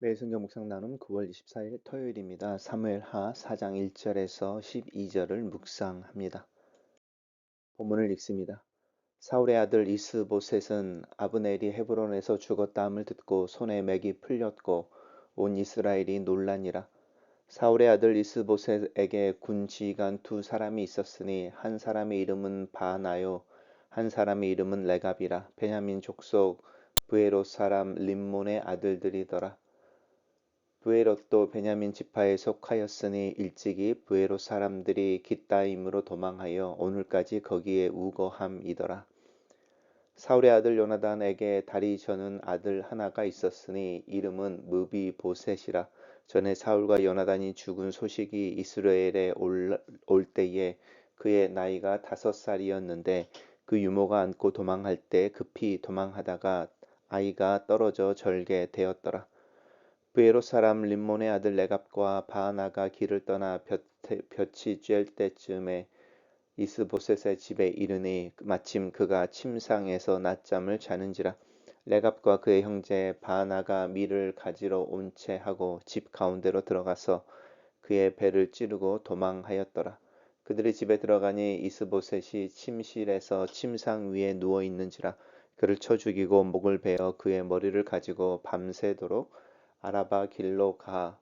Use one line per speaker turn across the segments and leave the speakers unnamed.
매일 성경 묵상 나눔 9월 24일 토요일입니다. 사무엘하 4장 1절에서 12절을 묵상합니다. 본문을 읽습니다. 사울의 아들 이스보셋은 아브넬이 헤브론에서 죽었다함을 듣고 손에 맥이 풀렸고 온 이스라엘이 놀라니라. 사울의 아들 이스보셋에게 군 지휘관 두 사람이 있었으니 한 사람의 이름은 바나요 한 사람의 이름은 레갑이라 베냐민 족속 브에롯 사람 림몬의 아들들이더라. 부에롯도 베냐민 지파에 속하였으니 일찍이 부에롯 사람들이 기따임으로 도망하여 오늘까지 거기에 우거함이더라. 사울의 아들 요나단에게 다리 저는 아들 하나가 있었으니 이름은 무비 보셋이라. 전에 사울과 요나단이 죽은 소식이 이스라엘에 올, 올 때에 그의 나이가 다섯 살이었는데 그 유모가 안고 도망할 때 급히 도망하다가 아이가 떨어져 절게 되었더라. 부에로 사람 림몬의 아들 레갑과 바나가 길을 떠나 볕, 이 쬐을 때쯤에 이스보셋의 집에 이르니 마침 그가 침상에서 낮잠을 자는지라 레갑과 그의 형제 바나가 밀을 가지러 온 채 하고 집 가운데로 들어가서 그의 배를 찌르고 도망하였더라. 그들이 집에 들어가니 이스보셋이 침실에서 침상 위에 누워 있는지라 그를 쳐 죽이고 목을 베어 그의 머리를 가지고 밤새도록 아라바 길로 가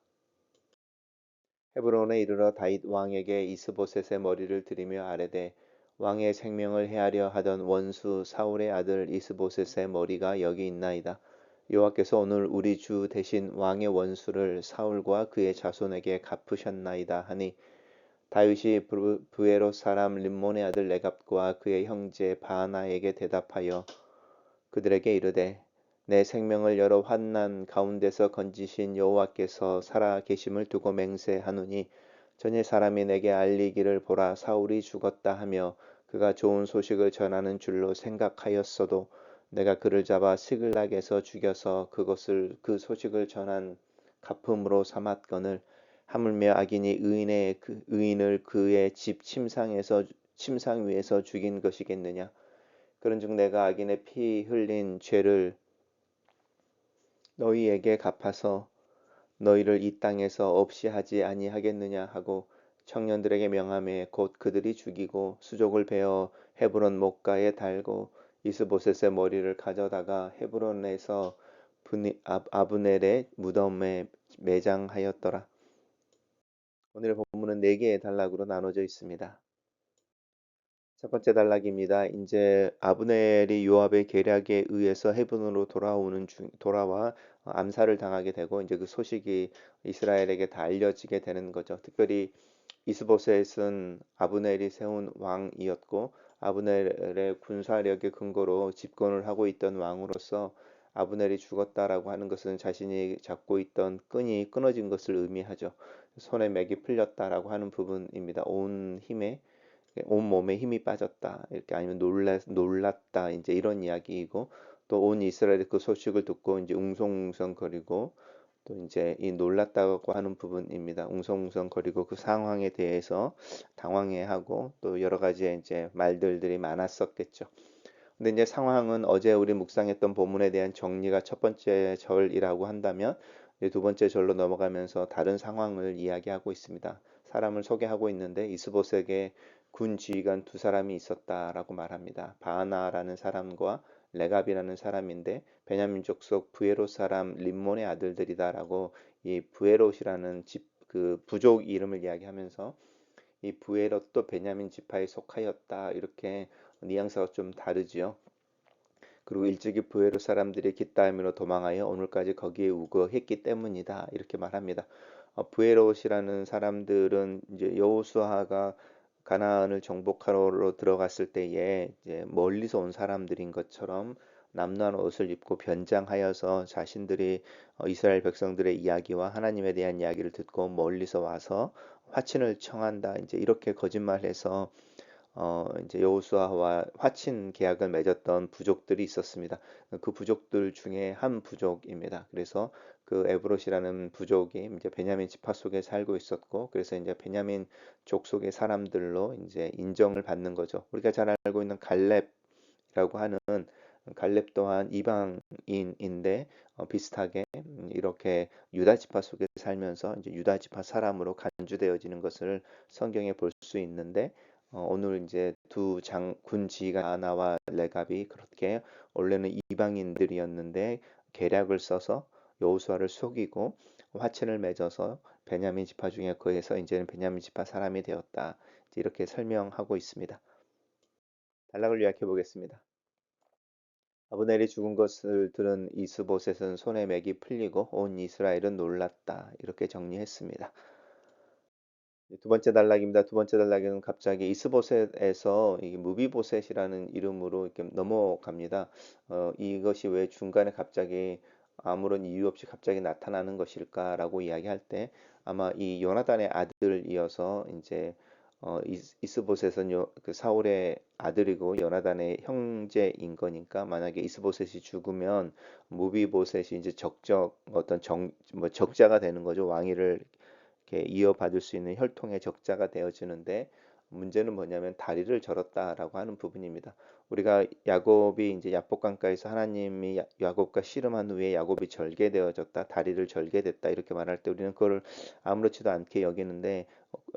헤브론에 이르러 다윗 왕에게 이스보셋의 머리를 들이며 아뢰되 왕의 생명을 헤아려 하던 원수 사울의 아들 이스보셋의 머리가 여기 있나이다. 여호와께서 오늘 우리 주 대신 왕의 원수를 사울과 그의 자손에게 갚으셨나이다 하니 다윗이 부에로 사람 림몬의 아들 레갑과 그의 형제 바나에게 대답하여 그들에게 이르되 내 생명을 여러 환난 가운데서 건지신 여호와께서 살아 계심을 두고 맹세하노니 전에 사람이 내게 알리기를 보라 사울이 죽었다 하며 그가 좋은 소식을 전하는 줄로 생각하였어도 내가 그를 잡아 시글락에서 죽여서 그것을 그 소식을 전한 가품으로 삼았거늘 하물며 악인이 의인의 그, 의인을 그의 집 침상에서 침상 위에서 죽인 것이겠느냐? 그런즉 내가 악인의 피 흘린 죄를 너희에게 갚아서 너희를 이 땅에서 없이 하지 아니하겠느냐 하고 청년들에게 명함에 곧 그들이 죽이고 수족을 베어 헤브론 목가에 달고 이스보셋의 머리를 가져다가 헤브론에서 아브넬의 무덤에 매장하였더라. 오늘의 본문은 네 개의 단락으로 나눠져 있습니다. 첫 번째 단락입니다. 이제 아브넬이 요압의 계략에 의해서 헤븐으로 돌아오는 중 돌아와 암살을 당하게 되고 이제 그 소식이 이스라엘에게 다 알려지게 되는 거죠. 특별히 이스보셋은 아브넬이 세운 왕이었고 아브넬의 군사력의 근거로 집권을 하고 있던 왕으로서 아브넬이 죽었다라고 하는 것은 자신이 잡고 있던 끈이 끊어진 것을 의미하죠. 손에 맥이 풀렸다라고 하는 부분입니다. 온 힘에 온 몸에 힘이 빠졌다 이렇게 아니면 놀라, 놀랐다 이제 이런 이야기이고 또 온 이스라엘이 그 소식을 듣고 이제 웅성웅성거리고 또 이제 이 놀랐다고 하는 부분입니다. 웅성웅성거리고 그 상황에 대해서 당황해하고 또 여러 가지 이제 말들들이 많았었겠죠. 근데 이제 상황은 어제 우리 묵상했던 본문에 대한 정리가 첫 번째 절이라고 한다면 두 번째 절로 넘어가면서 다른 상황을 이야기하고 있습니다. 사람을 소개하고 있는데 이스보스에게 군 지휘관 두 사람이 있었다라고 말합니다. 바나라는 사람과 레갑이라는 사람인데 베냐민 족 속 부에롯 사람 림몬의 아들들이다라고 이 부에롯이라는 집 그 부족 이름을 이야기하면서 이 부에롯도 베냐민 지파에 속하였다 이렇게 뉘앙스가 좀 다르지요. 그리고 일찍이 부에롯 사람들이 기타임으로 도망하여 오늘까지 거기에 우거했기 때문이다 이렇게 말합니다. 어, 부에롯이라는 사람들은 이제 여호수아가 가나안을 정복하러 들어갔을 때에 멀리서 온 사람들인 것처럼 남루한 옷을 입고 변장하여서 자신들이 어, 이스라엘 백성들의 이야기와 하나님에 대한 이야기를 듣고 멀리서 와서 화친을 청한다. 이제 이렇게 거짓말해서 어 이제 여호수아와 화친 계약을 맺었던 부족들이 있었습니다. 그 부족들 중에 한 부족입니다. 그래서 그 에브롯이라는 부족이 이제 베냐민 지파 속에 살고 있었고 그래서 이제 베냐민 족 속의 사람들로 이제 인정을 받는 거죠. 우리가 잘 알고 있는 갈렙이라고 하는 갈렙 또한 이방인인데 어, 비슷하게 음, 이렇게 유다 지파 속에 살면서 이제 유다 지파 사람으로 간주되어지는 것을 성경에 볼 수 있는데 어, 오늘 이제 두 장군 지가 아나와 레갑이 그렇게 원래는 이방인들이었는데 계략을 써서 여호수아를 속이고 화친을 맺어서 베냐민 지파 중에 거해서 이제는 베냐민 지파 사람이 되었다. 이렇게 설명하고 있습니다. 단락을 요약해 보겠습니다. 아브넬이 죽은 것을 들은 이스보셋은 손에 맥이 풀리고 온 이스라엘은 놀랐다. 이렇게 정리했습니다. 두 번째 단락입니다. 두 번째 단락에는 갑자기 이스보셋에서 무비보셋이라는 이름으로 이렇게 넘어갑니다. 어, 이것이 왜 중간에 갑자기 아무런 이유 없이 갑자기 나타나는 것일까라고 이야기할 때 아마 이 요나단의 아들이어서 이제 어, 이스보셋은 그 사울의 아들이고 요나단의 형제인 거니까 만약에 이스보셋이 죽으면 무비보셋이 이제 적적 어떤 정 뭐 적자가 되는 거죠 왕위를 이렇게 이어받을 수 있는 혈통의 적자가 되어지는데 문제는 뭐냐면 다리를 절었다라고 하는 부분입니다. 우리가 야곱이 이제 야복강가에서 하나님이 야곱과 씨름한 후에 야곱이 절개되어졌다, 다리를 절개됐다 이렇게 말할 때 우리는 그걸 아무렇지도 않게 여기는데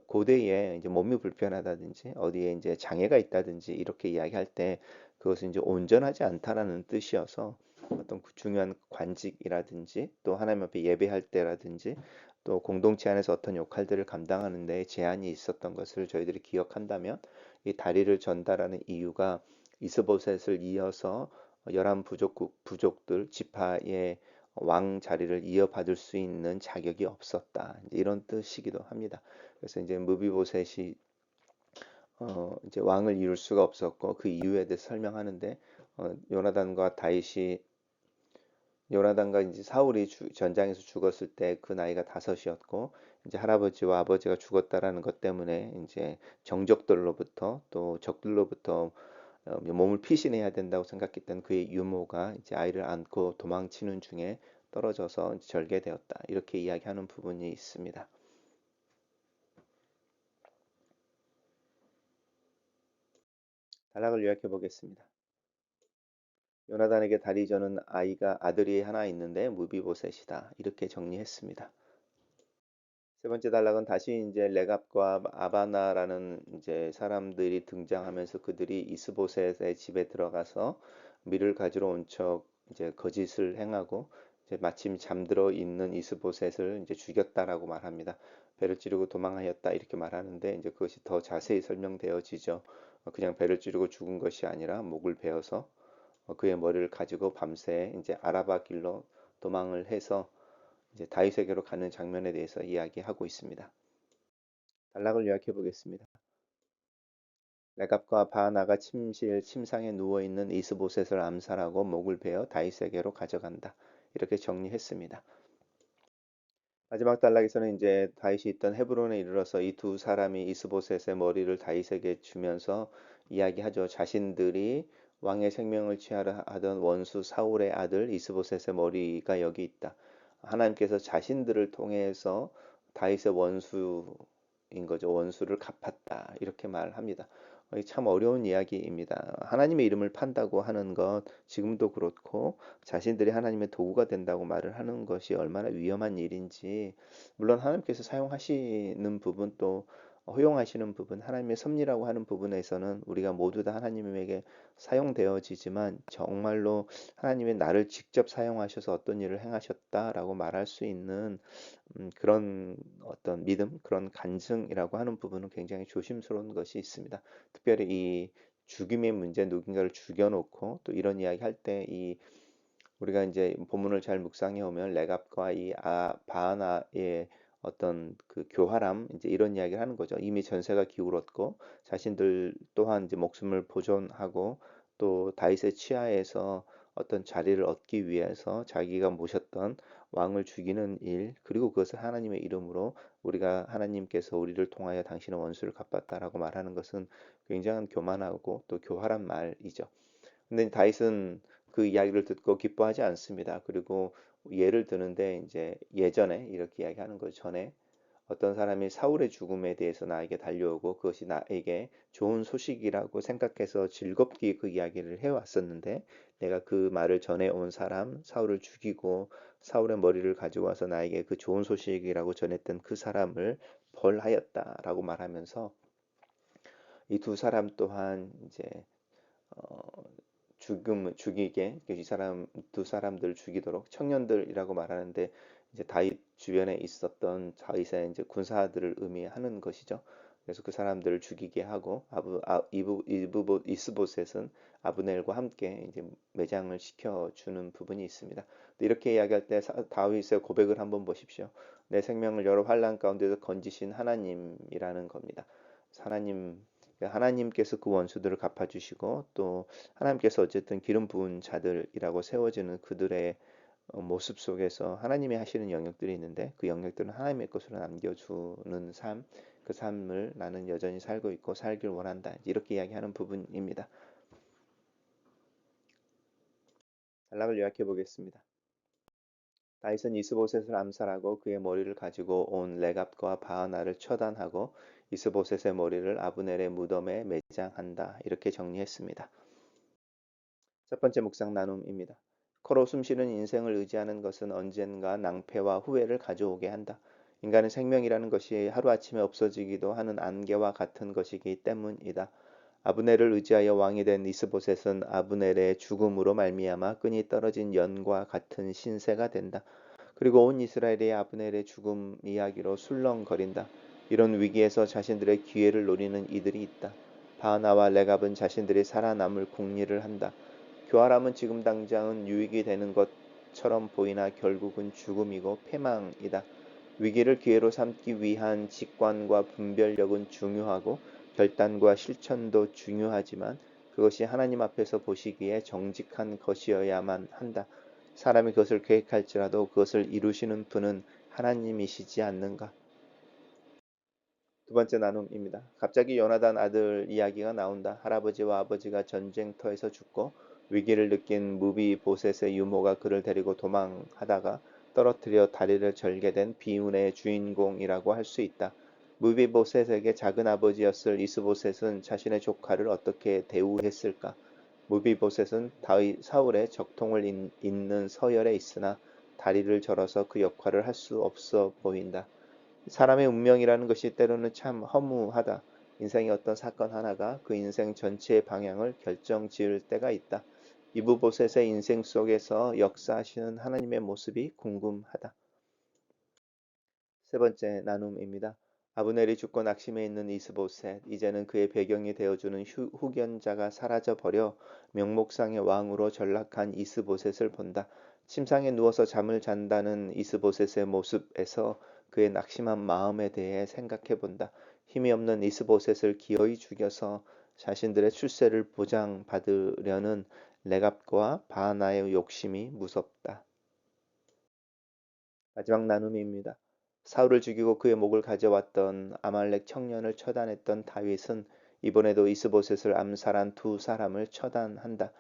고대에 이제 몸이 불편하다든지 어디에 이제 장애가 있다든지 이렇게 이야기할 때 그것은 이제 온전하지 않다라는 뜻이어서 어떤 중요한 관직이라든지 또 하나님 앞에 예배할 때라든지 또 공동체 안에서 어떤 역할들을 감당하는 데 제한이 있었던 것을 저희들이 기억한다면 이 다리를 전달하는 이유가 이스보셋을 이어서 열한 부족국 부족들 지파의 왕 자리를 이어받을 수 있는 자격이 없었다. 이런 뜻이기도 합니다. 그래서 이제 무비보셋이 어 이제 왕을 이룰 수가 없었고 그 이유에 대해 설명하는데 어 요나단과 다윗이 요나단과 이제 사울이 주, 전장에서 죽었을 때 그 나이가 다섯이었고 이제 할아버지와 아버지가 죽었다라는 것 때문에 이제 정적들로부터 또 적들로부터 어, 몸을 피신해야 된다고 생각했던 그의 유모가 이제 아이를 안고 도망치는 중에 떨어져서 절개되었다 이렇게 이야기하는 부분이 있습니다. 단락을 요약해 보겠습니다. 요나단에게 다리 저는 아이가 아들이 하나 있는데 무비보셋이다. 이렇게 정리했습니다. 세 번째 단락은 다시 이제 레갑과 아바나라는 이제 사람들이 등장하면서 그들이 이스보셋의 집에 들어가서 밀을 가지러 온 척 이제 거짓을 행하고 이제 마침 잠들어 있는 이스보셋을 이제 죽였다라고 말합니다. 배를 찌르고 도망하였다 이렇게 말하는데 이제 그것이 더 자세히 설명되어지죠. 그냥 배를 찌르고 죽은 것이 아니라 목을 베어서 어, 그의 머리를 가지고 밤새 이제 아라바 길로 도망을 해서 이제 다윗에게로 가는 장면에 대해서 이야기하고 있습니다. 단락을 요약해 보겠습니다. 레갑과 바나가 침실 침상에 누워 있는 이스보셋을 암살하고 목을 베어 다윗에게로 가져간다. 이렇게 정리했습니다. 마지막 단락에서는 이제 다윗이 있던 헤브론에 이르러서 이 두 사람이 이스보셋의 머리를 다윗에게 주면서 이야기하죠. 자신들이 왕의 생명을 취하려 하던 원수 사울의 아들 이스보셋의 머리가 여기 있다. 하나님께서 자신들을 통해서 다윗의 원수인 거죠. 원수를 갚았다. 이렇게 말합니다. 참 어려운 이야기입니다. 하나님의 이름을 판다고 하는 것 지금도 그렇고 자신들이 하나님의 도구가 된다고 말을 하는 것이 얼마나 위험한 일인지 물론 하나님께서 사용하시는 부분 또 허용하시는 부분, 하나님의 섭리라고 하는 부분에서는 우리가 모두 다 하나님에게 사용되어지지만 정말로 하나님의 나를 직접 사용하셔서 어떤 일을 행하셨다라고 말할 수 있는 음, 그런 어떤 믿음, 그런 간증이라고 하는 부분은 굉장히 조심스러운 것이 있습니다. 특별히 이 죽임의 문제, 누군가를 죽여놓고 또 이런 이야기 할 때 이 우리가 이제 본문을 잘 묵상해 오면 레갑과 이 아, 바하나의 어떤 그 교활함 이제 이런 이야기를 하는 거죠. 이미 전세가 기울었고 자신들 또한 이제 목숨을 보존하고 또 다윗의 치하에서 어떤 자리를 얻기 위해서 자기가 모셨던 왕을 죽이는 일 그리고 그것을 하나님의 이름으로 우리가 하나님께서 우리를 통하여 당신의 원수를 갚았다라고 말하는 것은 굉장한 교만하고 또 교활한 말이죠. 근데 다윗은 그 이야기를 듣고 기뻐하지 않습니다. 그리고 예를 드는데 이제 예전에 이렇게 이야기하는 거죠. 전에 어떤 사람이 사울의 죽음에 대해서 나에게 달려오고 그것이 나에게 좋은 소식이라고 생각해서 즐겁게 그 이야기를 해왔었는데 내가 그 말을 전해온 사람 사울을 죽이고 사울의 머리를 가지고 와서 나에게 그 좋은 소식이라고 전했던 그 사람을 벌하였다라고 말하면서 이 두 사람 또한 이제 어, 죽음 죽이게 이 사람 두 사람들 죽이도록 청년들이라고 말하는데 이제 다윗 주변에 있었던 다윗의 이제 군사들을 의미하는 것이죠. 그래서 그 사람들을 죽이게 하고 아부 아, 이부 이부 이스보셋은 아브넬과 함께 이제 매장을 시켜 주는 부분이 있습니다. 이렇게 이야기할 때 다윗의 고백을 한번 보십시오. 내 생명을 여러 환란 가운데서 건지신 하나님이라는 겁니다. 하나님 하나님께서 그 원수들을 갚아주시고 또 하나님께서 어쨌든 기름 부은 자들이라고 세워지는 그들의 어, 모습 속에서 하나님이 하시는 영역들이 있는데 그 영역들은 하나님의 것으로 남겨주는 삶, 그 삶을 나는 여전히 살고 있고 살길 원한다. 이렇게 이야기하는 부분입니다. 단락을 요약해 보겠습니다. 다윗은 이스보셋을 암살하고 그의 머리를 가지고 온 레갑과 바하나를 처단하고 이스보셋의 머리를 아브넬의 무덤에 매장한다. 이렇게 정리했습니다. 첫 번째 묵상 나눔입니다. 코로 숨쉬는 인생을 의지하는 것은 언젠가 낭패와 후회를 가져오게 한다. 인간의 생명이라는 것이 하루아침에 없어지기도 하는 안개와 같은 것이기 때문이다. 아브넬을 의지하여 왕이 된 이스보셋은 아브넬의 죽음으로 말미암아 끈이 떨어진 연과 같은 신세가 된다. 그리고 온 이스라엘이 아브넬의 죽음 이야기로 술렁거린다. 이런 위기에서 자신들의 기회를 노리는 이들이 있다. 바나와 레갑은 자신들이 살아남을 궁리를 한다. 교활함은 지금 당장은 유익이 되는 것처럼 보이나 결국은 죽음이고 패망이다. 위기를 기회로 삼기 위한 직관과 분별력은 중요하고 결단과 실천도 중요하지만 그것이 하나님 앞에서 보시기에 정직한 것이어야만 한다. 사람이 그것을 계획할지라도 그것을 이루시는 분은 하나님이시지 않는가? 두 번째 나눔입니다. 갑자기 연하단 아들 이야기가 나온다. 할아버지와 아버지가 전쟁터에서 죽고 위기를 느낀 무비 보셋의 유모가 그를 데리고 도망하다가 떨어뜨려 다리를 절게 된 비운의 주인공이라고 할 수 있다. 무비 보셋에게 작은 아버지였을 이스보셋은 자신의 조카를 어떻게 대우했을까? 무비 보셋은 다윗 사울의 적통을 잇는 서열에 있으나 다리를 절어서 그 역할을 할 수 없어 보인다. 사람의 운명이라는 것이 때로는 참 허무하다. 인생의 어떤 사건 하나가 그 인생 전체의 방향을 결정 지을 때가 있다. 이브보셋의 인생 속에서 역사하시는 하나님의 모습이 궁금하다. 세 번째 나눔입니다. 아브넬이 죽고 낙심해 있는 이스보셋, 이제는 그의 배경이 되어주는 후, 견자가 사라져 버려 명목상의 왕으로 전락한 이스보셋을 본다. 침상에 누워서 잠을 잔다는 이스보셋의 모습에서 그의 낙심한 마음에 대해 생각해 본다. 힘이 없는 이스보셋을 기어이 죽여서 자신들의 출세를 보장받으려는 레갑과 바나의 욕심이 무섭다. 마지막 나눔입니다. 사울을 죽이고 그의 목을 가져왔던 아말렉 청년을 처단했던 다윗은 이번에도 이스보셋을 암살한 두 사람을 처단한다.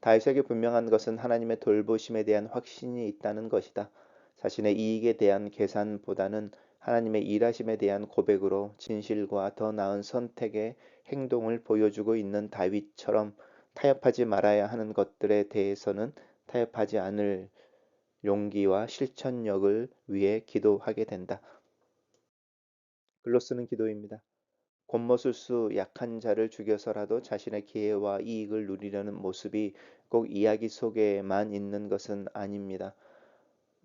다윗에게 분명한 것은 하나님의 돌보심에 대한 확신이 있다는 것이다. 자신의 이익에 대한 계산보다는 하나님의 일하심에 대한 고백으로 진실과 더 나은 선택의 행동을 보여주고 있는 다윗처럼 타협하지 말아야 하는 것들에 대해서는 타협하지 않을 용기와 실천력을 위해 기도하게 된다. 글로 쓰는 기도입니다. 곤모술수 약한 자를 죽여서라도 자신의 기회와 이익을 누리려는 모습이 꼭 이야기 속에만 있는 것은 아닙니다.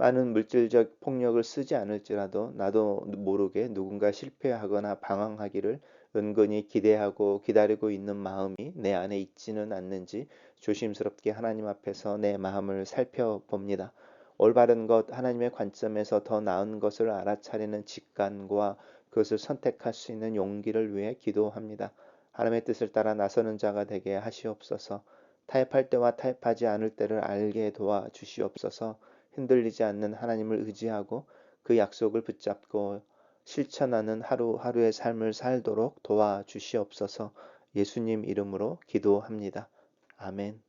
많은 물질적 폭력을 쓰지 않을지라도 나도 모르게 누군가 실패하거나 방황하기를 은근히 기대하고 기다리고 있는 마음이 내 안에 있지는 않는지 조심스럽게 하나님 앞에서 내 마음을 살펴봅니다. 올바른 것, 하나님의 관점에서 더 나은 것을 알아차리는 직관과 그것을 선택할 수 있는 용기를 위해 기도합니다. 하나님의 뜻을 따라 나서는 자가 되게 하시옵소서. 타협할 때와 타협하지 않을 때를 알게 도와 주시옵소서. 흔들리지 않는 하나님을 의지하고 그 약속을 붙잡고 실천하는 하루하루의 삶을 살도록 도와주시옵소서 예수님 이름으로 기도합니다. 아멘.